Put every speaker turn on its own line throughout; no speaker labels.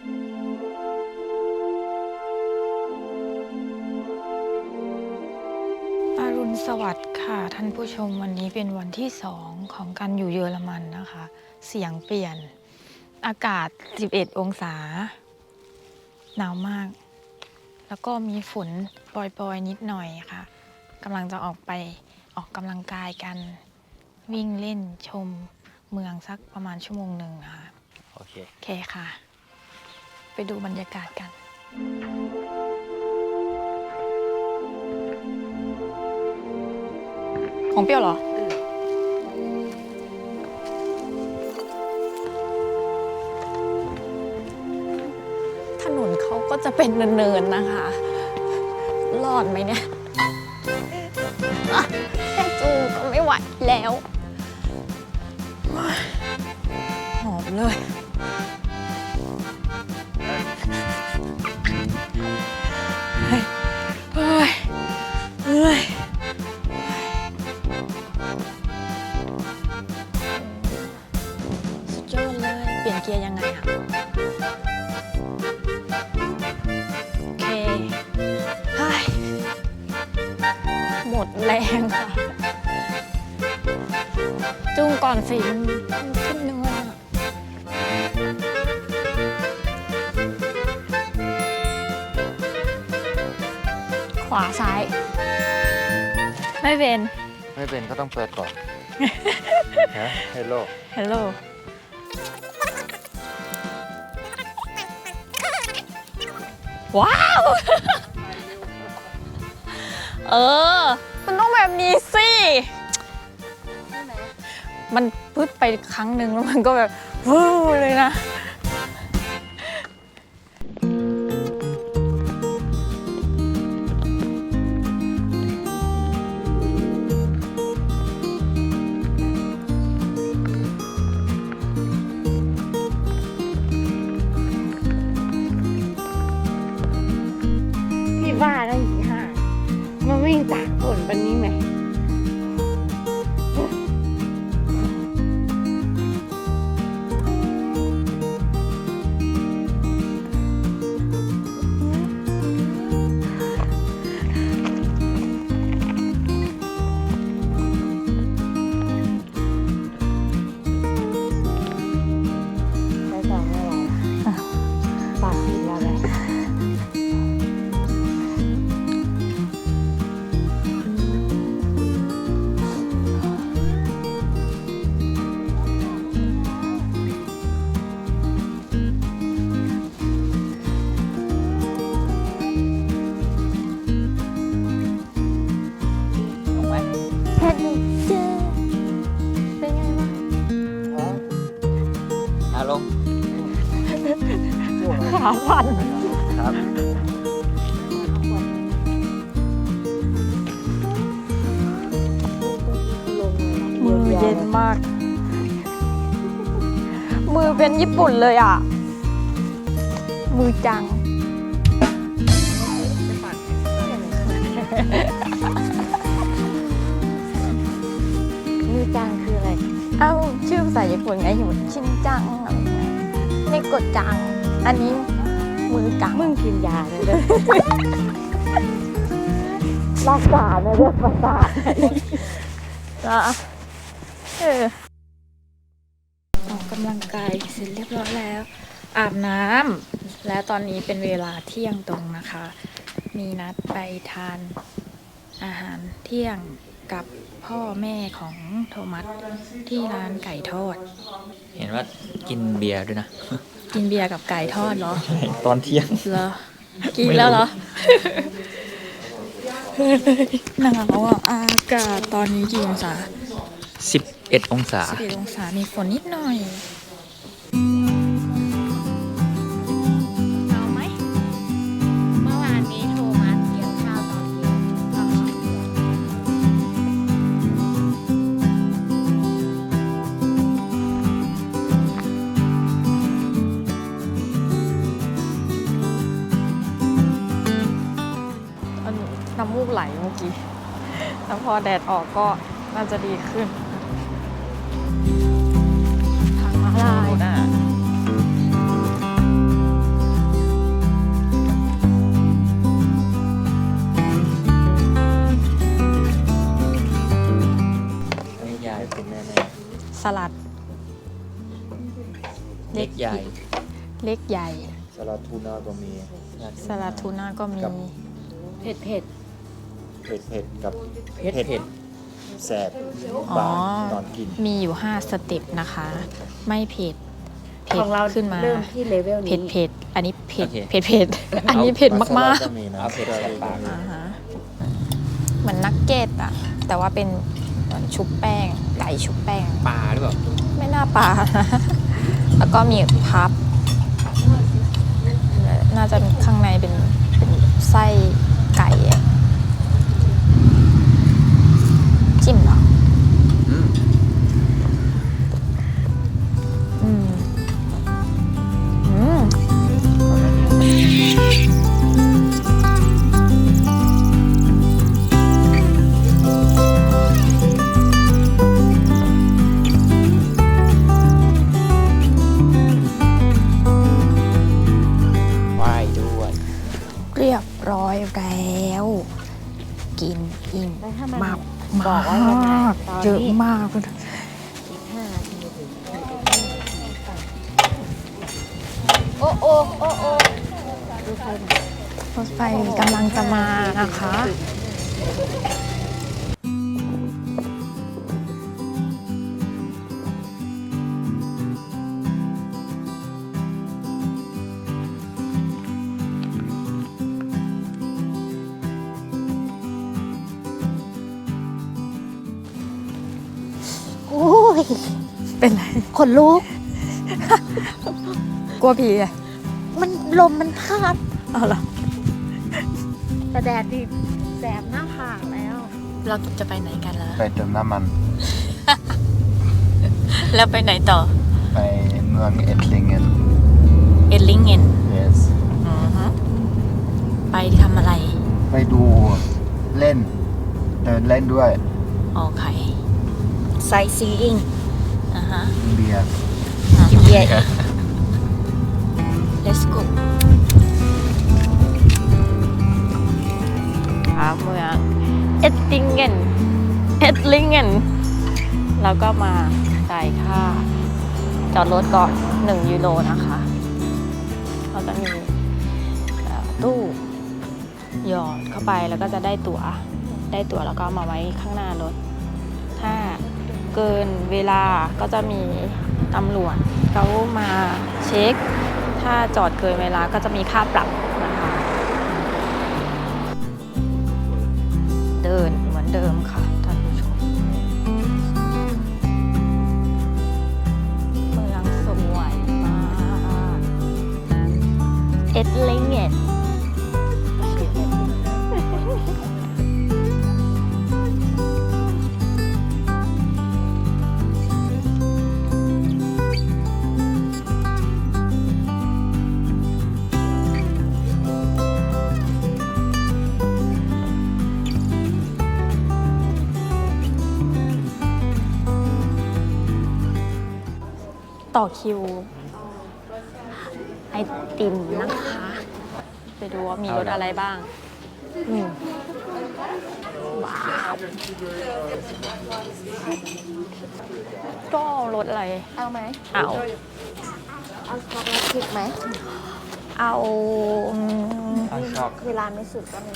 อรุณสวัสดิ์ค่ะ ท่านผู้ชมวันนี้เป็นวันที่สองของการอยู่เยอรมันนะคะ เสียงเปลี่ยน อากาศ 11 องศา หนาวมาก แล้วก็มีฝนปล่อยๆ นิดหน่อยค่ะกำลังจะออกไปออกกำลังกายกันวิ่งเล่นชมเมืองสักประมาณชั่วโมงหนึ่งค่ะ
โอเค
โอเคค่ะ ไปดูบรรยากาศกัน ของเปรี้ยวเหรอ ถนนเขาก็จะเป็นเนินๆนะคะ รอดไหมเนี่ยอะแค่จูงก็ไม่ไหวแล้วโอ๊ยหอมเลย เลยเปลี่ยนเกียร์ยังไงอะโอเคเฮ้ยหมดแรงค่ะ จุ้งก่อนสิมันขึ้นเนินอะขวาซ้าย ไม่เป็น
ไม่เป็นก็ต้องเปิดก่อน ฮะเฮลโล
ฮัลโหล ว้าว เออ มันต้องแบบนี้สิ มันพึดไปครั้งหนึ่งแล้วมันก็แบบวู้เลยนะ ขาพัน
ครับ
มือเย็นมาก มือเป็นญี่ปุ่นเลยอะ มือจัง
มือจางคืออะไร
เอ้า ชื่อภาษาญี่ปุ่นไงอยู่ชินจังอะไรเงี้ยนี่กดจัง อันนี้มือจัง
มึงกินยาเลยเด้อรักษาในเรื่องประสาท
อะเออออกกำลังกายเสร็จเรียบร้อยแล้ว อาบน้ำและตอนนี้เป็นเวลาเที่ยงตรงนะคะ มีนัดไปทานอาหารเที่ยงกับพ่อแม่ของโทมัสที่ร้านไก่ทอด
เห็นว่ากินเบียร์ด้วยนะ
กินเบียร์กับไก่ทอดเหรอ
ตอนเที่ยง
เหรอกินแล้วเหรอ หนาวอะอากาศตอนนี้กี่องศา
11 องศา
11องศามีฝนนิดหน่อย
เมื่อกี้
แล้วพอแดดออกก็น่าจะดีขึ้น ทางมาลาย
นะนี่ยายเป็นแม่แม่สลัด เล็กใหญ่
เล็กใหญ่
สลัดทูน่าก็มี
สลัดทูน่าก็มี
เผ็ดเผ็ด
ผ็ดเผ็ดกับ
เผ็ดเผ็ด
แสบ
อ๋อ
บานตอนกิน
มีอยู่ 5 สเต็ปนะคะ ไม่เผ็ดเผ็
ข
ด
องเรา
ขึ้นมา
เริ่มที่เลเวลนี้
เผ็ดเผ็ดอันนี้เผ็ด
โอเค
เผ็ดเผ็ดอันนี้เผ็ดมาก
สลัก็มีนะ
เอาเผ็ดแสบปาก
ๆอ่าฮะเหมือนนักเก็ตอะแต่ว่าเป็นเหมือนชุบแป้ง ไก่ชุบแป้ง
ปลาหรือเปล่า
ไม่น่าปลานะแล้วก็มีพับ น่าจะข้างในเป็นเป็นไส้ไก่อะ จิ้ม เป็นไร
ขนลุก
กลัวผีอะ
มันลมมันพัด
เอาเหรอ
แต่แดดดิแสบหน้าผากแล้ว
เราจะไปไหนกันล่ะ
ไปเติมน้ำมัน
แล้วไปไหนต่อ
ไปเมืองเอ็ดลิงเกน
เอลลิงเกน
yes
อือฮึไปทำอะไร
ไปดูเล่น เดินเล่นด้วย
โอเค
ไซซีอิง
อ่าฮะ
เบียร์
อะ
เบียร์อีก
let's go หาเมืองเอดลิงเกนเอดลิงเกนแล้วก็มาจ่ายค่า จอดรถก่อน 1 ยูโรนะคะเราจะมีเอ่อตู้หยอดเข้าไปแล้วก็จะได้ตั๋วได้ตั๋วแล้วก็เอามาไว้ข้างหน้ารถถ้า เกินเวลาก็จะมีตำรวจเขามาเช็ค ถ้าจอดเกินเวลาก็จะมีค่าปรับนะคะ เดินเหมือนเดิมค่ะท่านผู้ชมเมืองสวยมาก เอ็ดลิงเอ็ด ต่อคิว ไอติมนะคะ ไปดูว่ามีรสอะไรบ้างอืมว้าวก็รสอะไร
เอาไหม
เอา
เอาช็อกโกแลตพริกไหม
เอาอืม
เอาช็อก
เวลาไม่สุดก็มี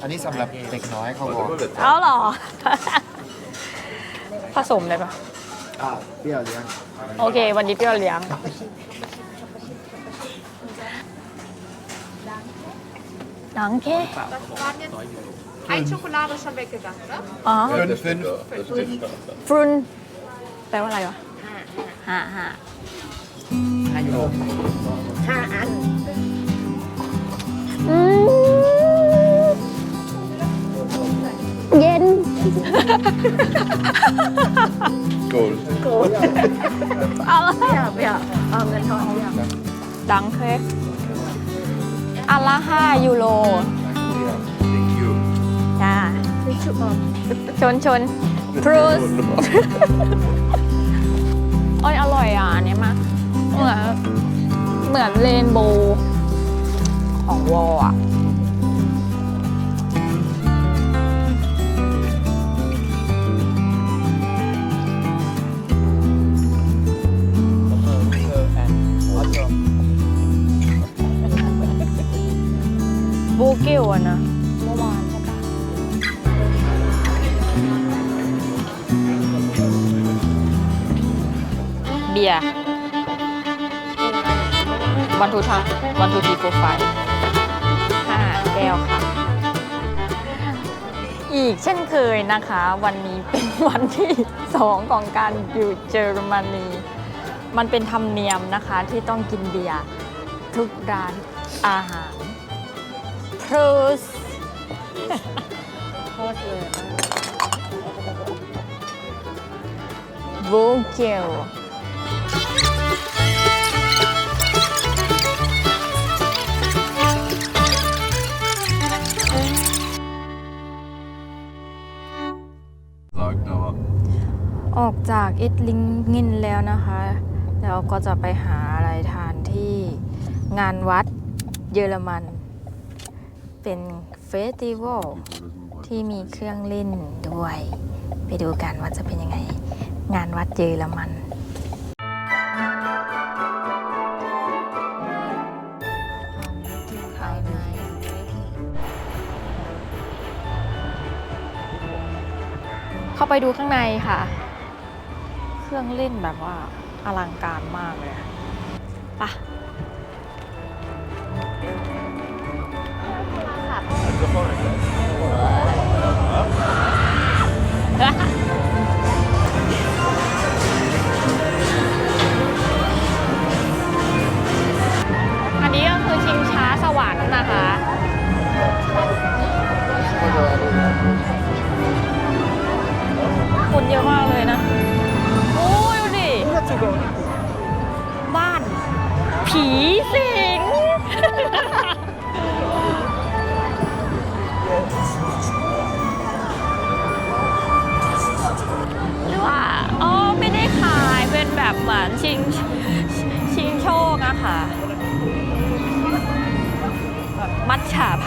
อันนี้สำหรับเด็กน้อยเขาบอก
เอาเหรอ ผสมเลยปะ
อ่าเปรี้ยวเลี้ยง
โอเค วันนี้เปรี้ยวเลี้ยงดังแค่
Eén chocolade zal ik gedacht.
อ๋อ
เฟิน
ฟรุนแปลว่าอะไรวะห้าห้า
ห้ายูโร
ห้าอัน
นเอาละ
เปรี้ยวเปรี้ยวเอาเงินทอนเปรี้ยว
ดังเคกอันละห้ายูโรจ้า
คือชุบอม
ชนชนพรูสโอ้ยอร่อยอะอันเนี้ยมากเหมือนเหมือนเรนโบว์ของวอลอะ อะนะเมื่อวานใช่ปะเบียร์วันทูทาวันทูทีโปรไฟล์ห้าแก้วค่ะ อีกเช่นเคยนะคะ วันนี้เป็นวันที่สองของการอยู่เยอรมนีมันเป็นธรรมเนียมนะคะที่ต้องกินเบียร์ทุกร้านอาหาร พรูส
โคตรเลย
โวเกลออกจากอิตลิงงินแล้วนะคะ แล้วก็จะไปหาอะไรทานที่งานวัดเยอรมัน เป็นเฟสติวัลที่มีเครื่องเล่นด้วย ไปดูกันว่าจะเป็นยังไง งานวัดเยอรมัน
ภายใน
เข้าไปดูข้างในค่ะ เครื่องเล่นแบบว่าอลังการมากเลย อันนี้ก็คือชิงช้าสวรรค์นะคะคนเยอะมากเลยนะ โอ้ยดูดิ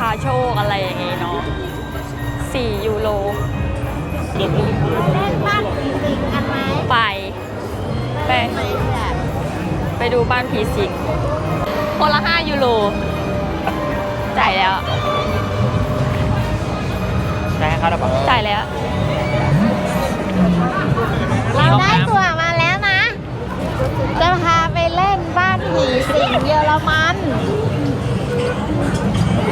าพาโชคอะไรอย่างงี้เนาะ4ยูโร
เล่นบ้านผีสิงกันไหม
ไป ไป
ไม่แบบ
ไปดูบ้านผีสิงคนละ5ยูโรจ่ายแล้ว
ได้ให้เขาได้ปะ
จ่ายแล้ว
เราได้ตัวมาแล้วนะ จะพาไปเล่นบ้านผีสิงเยอรมัน
โ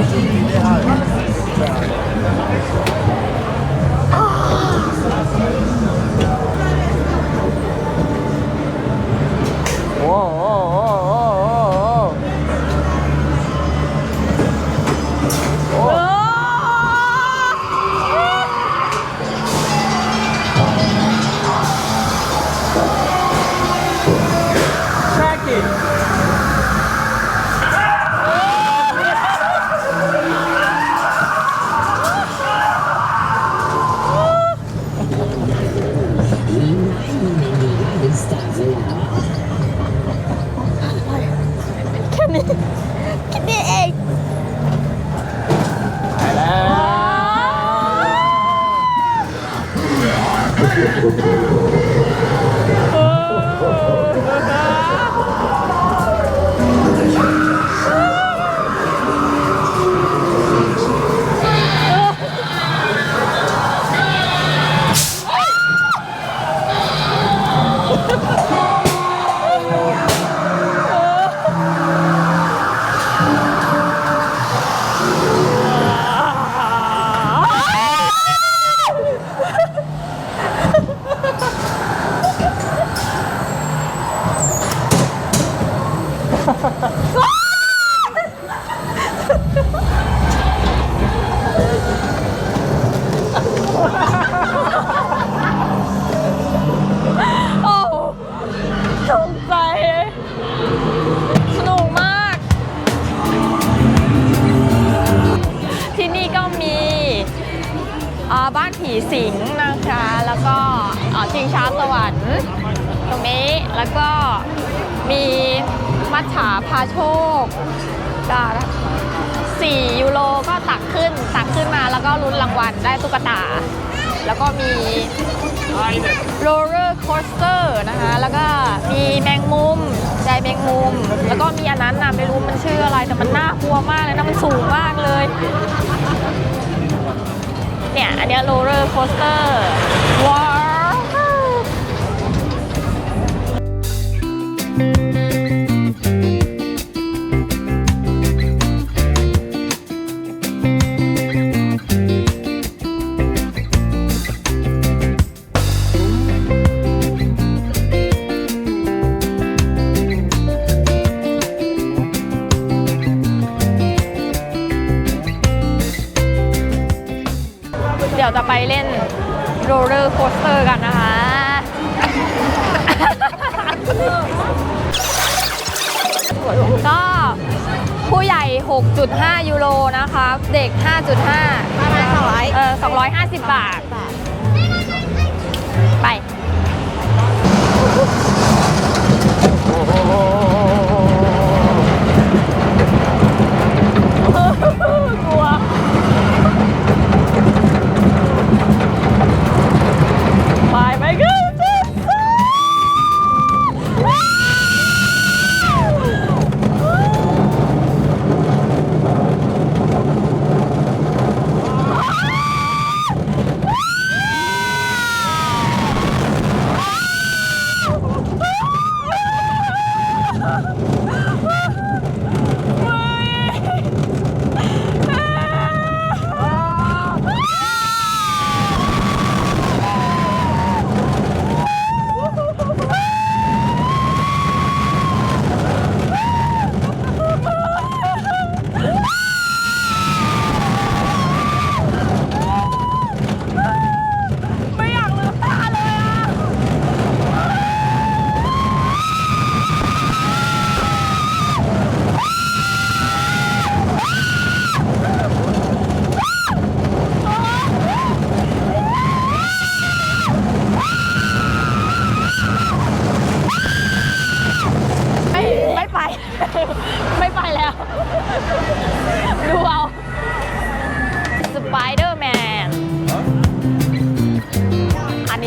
โช
คก็4ยูโรก็ตักขึ้น ตักขึ้นมาแล้วก็ลุ้นรางวัลได้ตุ๊กตา แล้วก็มีโรลเลอร์โคสเตอร์นะคะ แล้วก็มีแมงมุมแต่แมงมุม แล้วก็มีอันนั้นนะไม่รู้มันชื่ออะไรแต่มันน่ากลัวมากเลยนะมันสูงมากเลย เนี่ย อันนี้โรลเลอร์โคสเตอร์ว้าว ดี๋ยวจะไปเล่นโรลเลอร์โคสเตอร์กันนะคะ ก็ผู้ใหญ่ 6.5 ยูโรนะคะ เด็ก 5.5
ประมาณ200
เออ250 บาท ไปก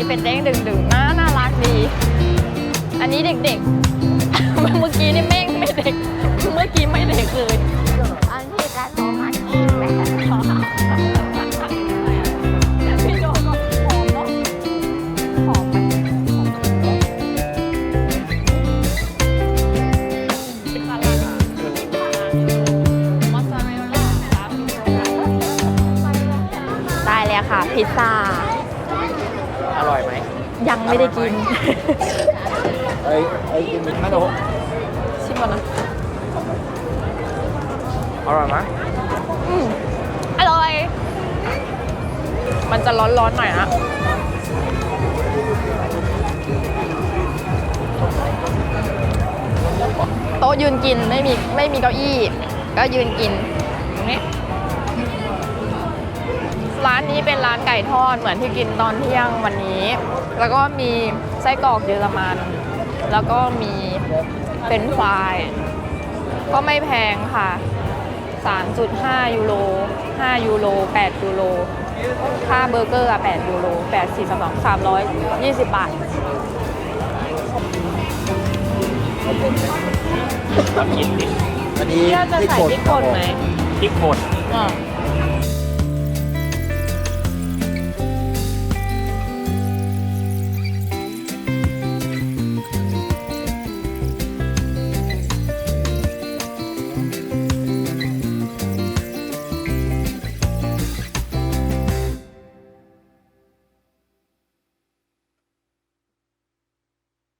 เป็นเด้งดึงๆน่าน่ารักดี อันนี้เด็กๆ เมื่อกี้นี่แม่งไม่เด็ก เมื่อกี้ไม่เด็กเลย
อันที่การมองมันเองแหละ
พี่โจก็หอมเนาะหอมไหมมอสซาเรลลาได้เลยค่ะพิซซ่า ยังไม่ได้กิน
เอ้ยเอ้ยกินไม่รู้
ชิมก่อนนะ
อร่อยไหม
อืมอร่อย มันจะร้อนๆหน่อยนะโต๊ะยืนกินไม่มีไม่มีเก้าอี้ ก็ยืนกินตรงนี้ ร้านนี้เป็นร้านไก่ทอดเหมือนที่กินตอนเที่ยงวันนี้ แล้วก็มีไส้กรอกเยอรมัน แล้วก็มีเป็นช์ฟราย ก็ไม่แพงค่ะ 3.5 ยูโร 5 ยูโร 8 ยูโร ค่าเบอร์เกอร์อะ8ยูโร 8 4 2 320 บาท
กินดิอันนี้
พี่เราจะใส่พริกป่นไหม
พริกป่น
อ่า